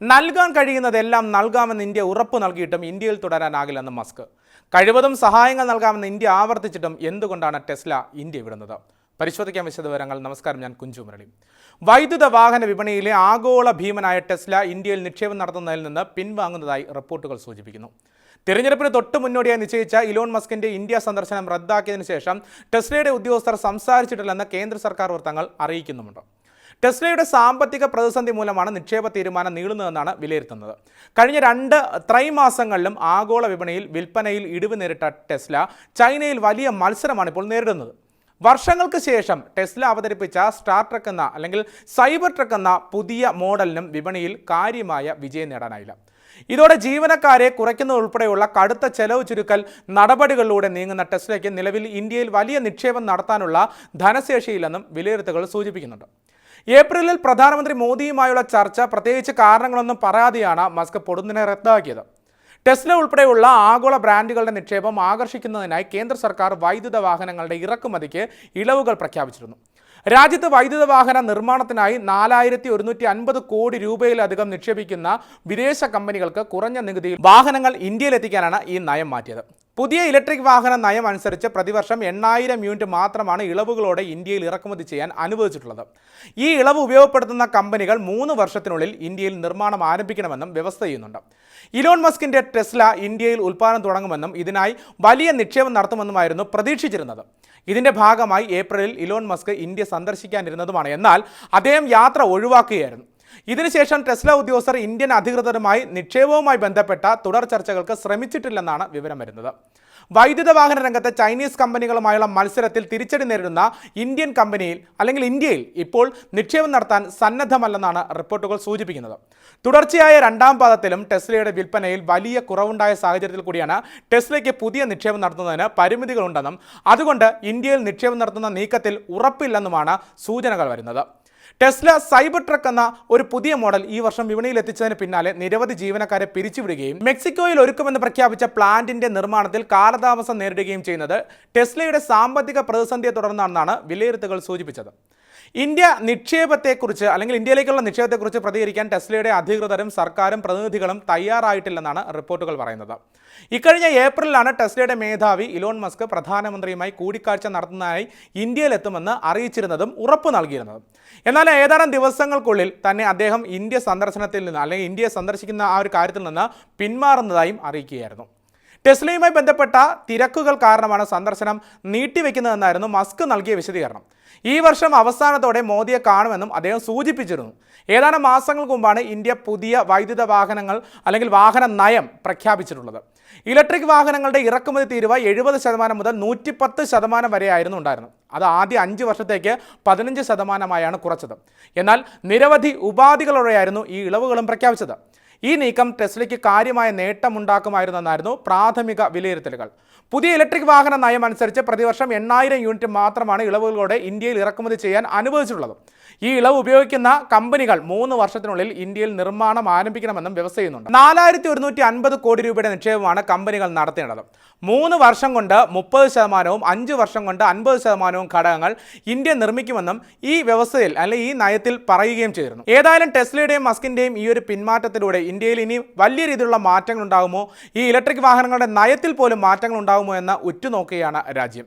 നൽകാൻ കഴിയുന്നതെല്ലാം നൽകാമെന്ന് ഇന്ത്യ ഉറപ്പ് നൽകിയിട്ടും ഇന്ത്യയിൽ തുടരാനാകില്ലെന്ന് മസ്ക്. കഴിവതും സഹായങ്ങൾ നൽകാമെന്ന് ഇന്ത്യ ആവർത്തിച്ചിട്ടും എന്തുകൊണ്ടാണ് ടെസ്ല ഇന്ത്യ വിടുന്നത്? പരിശോധിക്കാൻ വിശദവിവരങ്ങൾ നമസ്കാരം ഞാൻ കുഞ്ചു മുരളി. വൈദ്യുത വാഹന വിപണിയിലെ ആഗോള ഭീമനായ ടെസ്ല ഇന്ത്യയിൽ നിക്ഷേപം നടത്തുന്നതിൽ നിന്ന് പിൻവാങ്ങുന്നതായി റിപ്പോർട്ടുകൾ സൂചിപ്പിക്കുന്നു. തിരഞ്ഞെടുപ്പിന് തൊട്ട് മുന്നോടിയായി നിശ്ചയിച്ച ഇലോൺ മസ്കിന്റെ ഇന്ത്യ സന്ദർശനം റദ്ദാക്കിയതിനു ശേഷം ടെസ്ലയുടെ ഉദ്യോഗസ്ഥർ സംസാരിച്ചിട്ടില്ലെന്ന് കേന്ദ്ര സർക്കാർ വൃത്തങ്ങൾ അറിയിക്കുന്നുമുണ്ട്. ടെസ്ലയുടെ സാമ്പത്തിക പ്രതിസന്ധി മൂലമാണ് നിക്ഷേപ തീരുമാനം നീളുന്നതെന്നാണ് വിലയിരുത്തുന്നത്. കഴിഞ്ഞ രണ്ട് ത്രൈമാസങ്ങളിലും ആഗോള വിപണിയിൽ വിൽപ്പനയിൽ ഇടിവ് നേരിട്ട ടെസ്ല ചൈനയിൽ വലിയ മത്സരമാണ് ഇപ്പോൾ നേരിടുന്നത്. വർഷങ്ങൾക്ക് ശേഷം ടെസ്ല അവതരിപ്പിച്ച സ്റ്റാർ ട്രക്ക് എന്ന അല്ലെങ്കിൽ സൈബർ ട്രക്ക് എന്ന പുതിയ മോഡലിനും വിപണിയിൽ കാര്യമായ വിജയം നേടാനായില്ല. ഇതോടെ ജീവനക്കാരെ കുറയ്ക്കുന്നതുൾപ്പെടെയുള്ള കടുത്ത ചെലവ് ചുരുക്കൽ നടപടികളിലൂടെ നീങ്ങുന്ന ടെസ്ലയ്ക്ക് നിലവിൽ ഇന്ത്യയിൽ വലിയ നിക്ഷേപം നടത്താനുള്ള ധനശേഷിയില്ലെന്നും വിലയിരുത്തുകൾ സൂചിപ്പിക്കുന്നുണ്ട്. ഏപ്രിലിൽ പ്രധാനമന്ത്രി മോദിയുമായുള്ള ചർച്ച പ്രത്യേകിച്ച് കാരണങ്ങളൊന്നും പറയാതെയാണ് മസ്ക് പൊടുന്നിനെ റദ്ദാക്കിയത്. ടെസ്ല ഉൾപ്പെടെയുള്ള ആഗോള ബ്രാൻഡുകളുടെ നിക്ഷേപം ആകർഷിക്കുന്നതിനായി കേന്ദ്ര സർക്കാർ വൈദ്യുത വാഹനങ്ങളുടെ ഇറക്കുമതിക്ക് ഇളവുകൾ പ്രഖ്യാപിച്ചിരുന്നു. രാജ്യത്ത് വൈദ്യുത വാഹന നിർമ്മാണത്തിനായി നാലായിരത്തി ഒരുന്നൂറ്റി അൻപത് കോടി രൂപയിലധികം നിക്ഷേപിക്കുന്ന വിദേശ കമ്പനികൾക്ക് കുറഞ്ഞ നികുതിയിൽ വാഹനങ്ങൾ ഇന്ത്യയിലെത്തിക്കാനാണ് ഈ നയം മാറ്റിയത്. പുതിയ ഇലക്ട്രിക് വാഹന നയം അനുസരിച്ച് പ്രതിവർഷം എണ്ണായിരം യൂണിറ്റ് മാത്രമാണ് ഇളവുകളോടെ ഇന്ത്യയിൽ ഇറക്കുമതി ചെയ്യാൻ അനുവദിച്ചിട്ടുള്ളത്. ഈ ഇളവ് ഉപയോഗപ്പെടുത്തുന്ന കമ്പനികൾ മൂന്ന് വർഷത്തിനുള്ളിൽ ഇന്ത്യയിൽ നിർമ്മാണം ആരംഭിക്കണമെന്നും വ്യവസ്ഥ ചെയ്യുന്നുണ്ട്. ഇലോൺ മസ്കിന്റെ ടെസ്ല ഇന്ത്യയിൽ ഉൽപ്പാദനം തുടങ്ങുമെന്നും ഇതിനായി വലിയ നിക്ഷേപം നടത്തുമെന്നുമായിരുന്നു പ്രതീക്ഷിച്ചിരുന്നത്. ഇതിന്റെ ഭാഗമായി ഏപ്രിലിൽ ഇലോൺ മസ്ക് ഇന്ത്യ സന്ദർശിക്കാനിരുന്നതുമാണ്. എന്നാൽ അദ്ദേഹം യാത്ര ഒഴിവാക്കുകയായിരുന്നു. ഇതിനുശേഷം ടെസ്ല ഉദ്യോഗസ്ഥർ ഇന്ത്യൻ അധികൃതരുമായി നിക്ഷേപവുമായി ബന്ധപ്പെട്ട തുടർ ചർച്ചകൾക്ക് ശ്രമിച്ചിട്ടില്ലെന്നാണ് വിവരം വരുന്നത്. വൈദ്യുത വാഹന രംഗത്തെ ചൈനീസ് കമ്പനികളുമായുള്ള മത്സരത്തിൽ തിരിച്ചടി നേരിടുന്ന ഇന്ത്യൻ കമ്പനിയിൽ അല്ലെങ്കിൽ ഇന്ത്യയിൽ ഇപ്പോൾ നിക്ഷേപം നടത്താൻ സന്നദ്ധമല്ലെന്നാണ് റിപ്പോർട്ടുകൾ സൂചിപ്പിക്കുന്നത്. തുടർച്ചയായ രണ്ടാം പാദത്തിലും ടെസ്ലയുടെ വിൽപ്പനയിൽ വലിയ കുറവുണ്ടായ സാഹചര്യത്തിൽ കൂടിയാണ് ടെസ്ലയ്ക്ക് പുതിയ നിക്ഷേപം നടത്തുന്നതിന് പരിമിതികളുണ്ടെന്നും അതുകൊണ്ട് ഇന്ത്യയിൽ നിക്ഷേപം നടത്തുന്ന നീക്കത്തിൽ ഉറപ്പില്ലെന്നുമാണ് സൂചനകൾ വരുന്നത്. ടെസ്ല സൈബർ ട്രക്ക് എന്ന ഒരു പുതിയ മോഡൽ ഈ വർഷം വിപണിയിൽ എത്തിച്ചതിന് പിന്നാലെ നിരവധി ജീവനക്കാരെ പിരിച്ചുവിടുകയും മെക്സിക്കോയിൽ ഒരുക്കുമെന്ന് പ്രഖ്യാപിച്ച പ്ലാന്റിന്റെ നിർമ്മാണത്തിൽ കാലതാമസം നേരിടുകയും ചെയ്യുന്നത് ടെസ്ലയുടെ സാമ്പത്തിക പ്രതിസന്ധിയെ തുടർന്നാണെന്നാണ് വിലയിരുത്തുകൾ സൂചിപ്പിച്ചത്. ഇന്ത്യ നിക്ഷേപത്തെക്കുറിച്ച് അല്ലെങ്കിൽ ഇന്ത്യയിലേക്കുള്ള നിക്ഷേപത്തെക്കുറിച്ച് പ്രതികരിക്കാൻ ടെസ്ലയുടെ അധികൃതരും സർക്കാരും പ്രതിനിധികളും തയ്യാറായിട്ടില്ലെന്നാണ് റിപ്പോർട്ടുകൾ പറയുന്നത്. ഇക്കഴിഞ്ഞ ഏപ്രിലാണ് ടെസ്ലയുടെ മേധാവി ഇലോൺ മസ്ക് പ്രധാനമന്ത്രിയുമായി കൂടിക്കാഴ്ച നടത്തുന്നതായി ഇന്ത്യയിലെത്തുമെന്ന് അറിയിച്ചിരുന്നതും ഉറപ്പ് നൽകിയിരുന്നതും. എന്നാൽ ഏതാനും ദിവസങ്ങൾക്കുള്ളിൽ തന്നെ അദ്ദേഹം ഇന്ത്യ സന്ദർശനത്തിൽ നിന്ന് അല്ലെങ്കിൽ ഇന്ത്യയെ സന്ദർശിക്കുന്ന ആ ഒരു കാര്യത്തിൽ നിന്ന് പിന്മാറുന്നതായും അറിയിക്കുകയായിരുന്നു. ടെസ്ലയുമായി ബന്ധപ്പെട്ട തിരക്കുകൾ കാരണമാണ് സന്ദർശനം നീട്ടിവെക്കുന്നതെന്നായിരുന്നു മസ്ക് നൽകിയ വിശദീകരണം. ഈ വർഷം അവസാനത്തോടെ മോദിയെ കാണുമെന്നും അദ്ദേഹം സൂചിപ്പിച്ചിരുന്നു. ഏതാനും മാസങ്ങൾക്ക് മുമ്പാണ് ഇന്ത്യ പുതിയ വൈദ്യുത വാഹനങ്ങൾ അല്ലെങ്കിൽ വാഹന നയം പ്രഖ്യാപിച്ചിട്ടുള്ളത്. ഇലക്ട്രിക് വാഹനങ്ങളുടെ ഇറക്കുമതി തീരുവ എഴുപത് ശതമാനം മുതൽ നൂറ്റിപ്പത്ത് ശതമാനം വരെയായിരുന്നു ഉണ്ടായിരുന്നത്. അത് ആദ്യ അഞ്ച് വർഷത്തേക്ക് പതിനഞ്ച് ശതമാനമായാണ് കുറച്ചത്. എന്നാൽ നിരവധി ഉപാധികളോടെയായിരുന്നു ഈ ഇളവുകളും പ്രഖ്യാപിച്ചത്. ഈ നീക്കം ടെസ്ലയ്ക്ക് കാര്യമായ നേട്ടമുണ്ടാക്കുമായിരുന്നെന്നായിരുന്നു പ്രാഥമിക വിലയിരുത്തലുകൾ. പുതിയ ഇലക്ട്രിക് വാഹന നയം അനുസരിച്ച് പ്രതിവർഷം എണ്ണായിരം യൂണിറ്റ് മാത്രമാണ് ഇളവുകളോടെ ഇന്ത്യയിൽ ഇറക്കുമതി ചെയ്യാൻ അനുവദിച്ചിട്ടുള്ളത്. ഈ ഇളവ് ഉപയോഗിക്കുന്ന കമ്പനികൾ മൂന്ന് വർഷത്തിനുള്ളിൽ ഇന്ത്യയിൽ നിർമ്മാണം ആരംഭിക്കണമെന്നും വ്യവസ്ഥ ചെയ്യുന്നുണ്ട്. നാലായിരത്തി ഒരുന്നൂറ്റി അൻപത് കോടി രൂപയുടെ നിക്ഷേപമാണ് കമ്പനികൾ നടത്തേണ്ടത്. മൂന്ന് വർഷം കൊണ്ട് മുപ്പത് ശതമാനവും അഞ്ച് വർഷം കൊണ്ട് അൻപത് ശതമാനവും ഘടകങ്ങൾ ഇന്ത്യ നിർമ്മിക്കുമെന്നും ഈ വ്യവസ്ഥയിൽ അല്ലെങ്കിൽ ഈ നയത്തിൽ പറയുകയും ചെയ്തിരുന്നു. ഏതായാലും ടെസ്ലയുടെയും മസ്കിന്റെയും ഈ ഒരു പിന്മാറ്റത്തിലൂടെ ഇന്ത്യയിൽ ഇനി വലിയ രീതിയിലുള്ള മാറ്റങ്ങൾ ഉണ്ടാകുമോ ഈ ഇലക്ട്രിക് വാഹനങ്ങളുടെ നയത്തിൽ പോലും മാറ്റങ്ങൾ ഉണ്ടാകുമോ എന്ന് ഉറ്റുനോക്കുകയാണ് രാജ്യം.